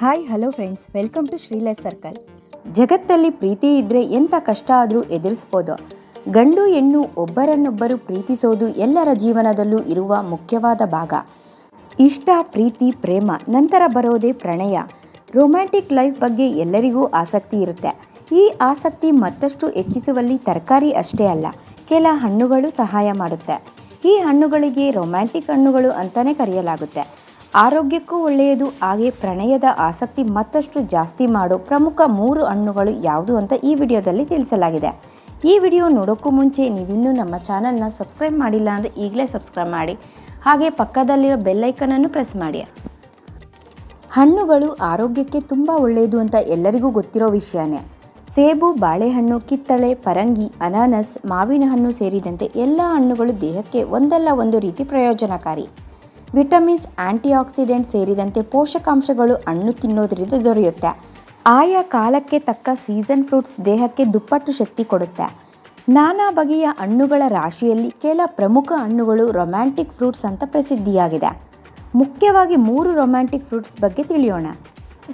Hi hello friends welcome to Sri life circle ಜಗತ್ತಲ್ಲಿ ಪ್ರೀತಿ ಇದ್ದರೆ ಎಂಥ ಕಷ್ಟ ಆದರೂ ಎದುರಿಸ್ಬೋದು. ಗಂಡು ಹೆಣ್ಣು ಒಬ್ಬರನ್ನೊಬ್ಬರು ಪ್ರೀತಿಸೋದು ಎಲ್ಲರ ಜೀವನದಲ್ಲೂ ಇರುವ ಮುಖ್ಯವಾದ ಭಾಗ. ಇಷ್ಟ, ಪ್ರೀತಿ, ಪ್ರೇಮ, ನಂತರ ಬರೋದೇ ಪ್ರಣಯ. ರೊಮ್ಯಾಂಟಿಕ್ ಲೈಫ್ ಬಗ್ಗೆ ಎಲ್ಲರಿಗೂ ಆಸಕ್ತಿ ಇರುತ್ತೆ. ಈ ಆಸಕ್ತಿ ಮತ್ತಷ್ಟು ಹೆಚ್ಚಿಸುವಲ್ಲಿ ತರಕಾರಿ ಅಷ್ಟೇ ಅಲ್ಲ, ಕೆಲ ಹಣ್ಣುಗಳು ಸಹಾಯ ಮಾಡುತ್ತೆ. ಈ ಹಣ್ಣುಗಳಿಗೆ ರೊಮ್ಯಾಂಟಿಕ್ ಹಣ್ಣುಗಳು ಅಂತಲೇ ಕರೆಯಲಾಗುತ್ತೆ. ಆರೋಗ್ಯಕ್ಕೂ ಒಳ್ಳೆಯದು, ಹಾಗೆ ಪ್ರಣಯದ ಆಸಕ್ತಿ ಮತ್ತಷ್ಟು ಜಾಸ್ತಿ ಮಾಡೋ ಪ್ರಮುಖ ಮೂರು ಹಣ್ಣುಗಳು ಯಾವುದು ಅಂತ ಈ ವಿಡಿಯೋದಲ್ಲಿ ತಿಳಿಸಲಾಗಿದೆ. ಈ ವಿಡಿಯೋ ನೋಡೋಕ್ಕೂ ಮುಂಚೆ ನೀವಿನ್ನೂ ನಮ್ಮ ಚಾನಲ್ನ ಸಬ್ಸ್ಕ್ರೈಬ್ ಮಾಡಿಲ್ಲ ಅಂದರೆ ಈಗಲೇ ಸಬ್ಸ್ಕ್ರೈಬ್ ಮಾಡಿ. ಹಾಗೆ ಪಕ್ಕದಲ್ಲಿರೋ ಬೆಲ್ಲೈಕನನ್ನು ಪ್ರೆಸ್ ಮಾಡಿ. ಹಣ್ಣುಗಳು ಆರೋಗ್ಯಕ್ಕೆ ತುಂಬ ಒಳ್ಳೆಯದು ಅಂತ ಎಲ್ಲರಿಗೂ ಗೊತ್ತಿರೋ ವಿಷಯನೇ. ಸೇಬು, ಬಾಳೆಹಣ್ಣು, ಕಿತ್ತಳೆ, ಪರಂಗಿ, ಅನಾನಸ್, ಮಾವಿನ ಹಣ್ಣು ಸೇರಿದಂತೆ ಎಲ್ಲ ಹಣ್ಣುಗಳು ದೇಹಕ್ಕೆ ಒಂದಲ್ಲ ಒಂದು ರೀತಿ ಪ್ರಯೋಜನಕಾರಿ. ವಿಟಮಿನ್ಸ್, ಆಂಟಿಆಕ್ಸಿಡೆಂಟ್ ಸೇರಿದಂತೆ ಪೋಷಕಾಂಶಗಳು ಹಣ್ಣು ತಿನ್ನೋದರಿಂದ ದೊರೆಯುತ್ತೆ. ಆಯಾ ಕಾಲಕ್ಕೆ ತಕ್ಕ ಸೀಸನ್ ಫ್ರೂಟ್ಸ್ ದೇಹಕ್ಕೆ ದುಪ್ಪಟ್ಟು ಶಕ್ತಿ ಕೊಡುತ್ತೆ. ನಾನಾ ಬಗೆಯ ಹಣ್ಣುಗಳ ರಾಶಿಯಲ್ಲಿ ಕೆಲ ಪ್ರಮುಖ ಹಣ್ಣುಗಳು ರೊಮ್ಯಾಂಟಿಕ್ ಫ್ರೂಟ್ಸ್ ಅಂತ ಪ್ರಸಿದ್ಧಿಯಾಗಿದೆ. ಮುಖ್ಯವಾಗಿ ಮೂರು ರೊಮ್ಯಾಂಟಿಕ್ ಫ್ರೂಟ್ಸ್ ಬಗ್ಗೆ ತಿಳಿಯೋಣ.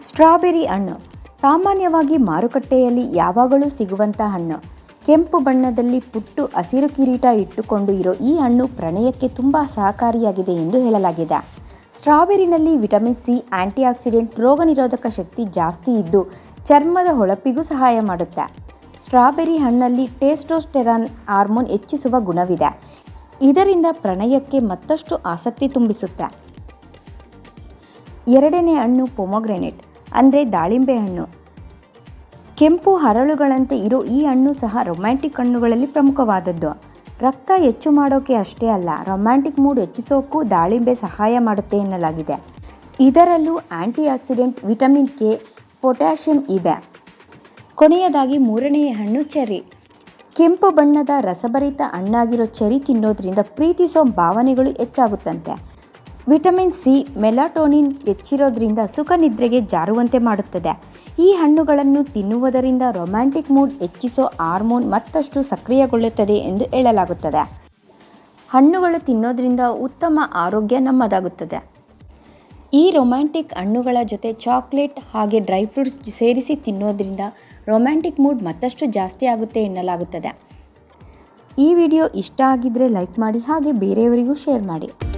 ಸ್ಟ್ರಾಬೆರಿ ಹಣ್ಣು, ಸಾಮಾನ್ಯವಾಗಿ ಮಾರುಕಟ್ಟೆಯಲ್ಲಿ ಯಾವಾಗಲೂ ಸಿಗುವಂಥ ಹಣ್ಣು. ಕೆಂಪು ಬಣ್ಣದಲ್ಲಿ ಪುಟ್ಟು ಹಸಿರು ಕಿರೀಟ ಇಟ್ಟುಕೊಂಡು ಇರೋ ಈ ಹಣ್ಣು ಪ್ರಣಯಕ್ಕೆ ತುಂಬ ಸಹಕಾರಿಯಾಗಿದೆ ಎಂದು ಹೇಳಲಾಗಿದೆ. ಸ್ಟ್ರಾಬೆರಿನಲ್ಲಿ ವಿಟಮಿನ್ ಸಿ, ಆಂಟಿಆಕ್ಸಿಡೆಂಟ್ ರೋಗ ನಿರೋಧಕ ಶಕ್ತಿ ಜಾಸ್ತಿ ಇದ್ದು ಚರ್ಮದ ಹೊಳಪಿಗೂ ಸಹಾಯ ಮಾಡುತ್ತೆ. ಸ್ಟ್ರಾಬೆರಿ ಹಣ್ಣಲ್ಲಿ ಟೇಸ್ಟೋಸ್ಟೆರಾನ್ ಹಾರ್ಮೋನ್ ಹೆಚ್ಚಿಸುವ ಗುಣವಿದೆ. ಇದರಿಂದ ಪ್ರಣಯಕ್ಕೆ ಮತ್ತಷ್ಟು ಆಸಕ್ತಿ ತುಂಬಿಸುತ್ತೆ. ಎರಡನೇ ಹಣ್ಣು ಪೊಮೊಗ್ರೆನೇಟ್, ಅಂದರೆ ದಾಳಿಂಬೆ ಹಣ್ಣು. ಕೆಂಪು ಹರಳುಗಳಂತೆ ಇರೋ ಈ ಹಣ್ಣು ಸಹ ರೊಮ್ಯಾಂಟಿಕ್ ಹಣ್ಣುಗಳಲ್ಲಿ ಪ್ರಮುಖವಾದದ್ದು. ರಕ್ತ ಹೆಚ್ಚು ಮಾಡೋಕೆ ಅಷ್ಟೇ ಅಲ್ಲ ರೊಮ್ಯಾಂಟಿಕ್ ಮೂಡ್ ಹೆಚ್ಚಿಸೋಕ್ಕೂ ದಾಳಿಂಬೆ ಸಹಾಯ ಮಾಡುತ್ತೆ ಎನ್ನಲಾಗಿದೆ. ಇದರಲ್ಲೂ antioxidant vitamin K potassium ಇದೆ. ಕೊನೆಯದಾಗಿ ಮೂರನೆಯ ಹಣ್ಣು ಚೆರ್ರಿ. ಕೆಂಪು ಬಣ್ಣದ ರಸಭರಿತ ಹಣ್ಣಾಗಿರೋ ಚೆರಿ ತಿನ್ನೋದ್ರಿಂದ ಪ್ರೀತಿಸೋ ಭಾವನೆಗಳು ಹೆಚ್ಚಾಗುತ್ತಂತೆ. ವಿಟಮಿನ್ ಸಿ ಮೆಲಾಟೋನಿನ್ ಹೆಚ್ಚಿರೋದ್ರಿಂದ ಸುಖ ನಿದ್ರೆಗೆ ಜಾರುವಂತೆ ಮಾಡುತ್ತದೆ. ಈ ಹಣ್ಣುಗಳನ್ನು ತಿನ್ನುವುದರಿಂದ ರೊಮ್ಯಾಂಟಿಕ್ ಮೂಡ್ ಹೆಚ್ಚಿಸೋ ಹಾರ್ಮೋನ್ ಮತ್ತಷ್ಟು ಸಕ್ರಿಯಗೊಳ್ಳುತ್ತದೆ ಎಂದು ಹೇಳಲಾಗುತ್ತದೆ. ಹಣ್ಣುಗಳು ತಿನ್ನೋದ್ರಿಂದ ಉತ್ತಮ ಆರೋಗ್ಯ ನಮ್ಮದಾಗುತ್ತದೆ. ಈ ರೊಮ್ಯಾಂಟಿಕ್ ಹಣ್ಣುಗಳ ಜೊತೆ ಚಾಕ್ಲೇಟ್ ಹಾಗೆ ಡ್ರೈ ಫ್ರೂಟ್ಸ್ ಸೇರಿಸಿ ತಿನ್ನೋದ್ರಿಂದ ರೊಮ್ಯಾಂಟಿಕ್ ಮೂಡ್ ಮತ್ತಷ್ಟು ಜಾಸ್ತಿ ಆಗುತ್ತೆ ಎನ್ನಲಾಗುತ್ತದೆ. ಈ ವಿಡಿಯೋ ಇಷ್ಟ ಆಗಿದ್ದರೆ ಲೈಕ್ ಮಾಡಿ ಹಾಗೆ ಬೇರೆಯವರಿಗೂ ಶೇರ್ ಮಾಡಿ.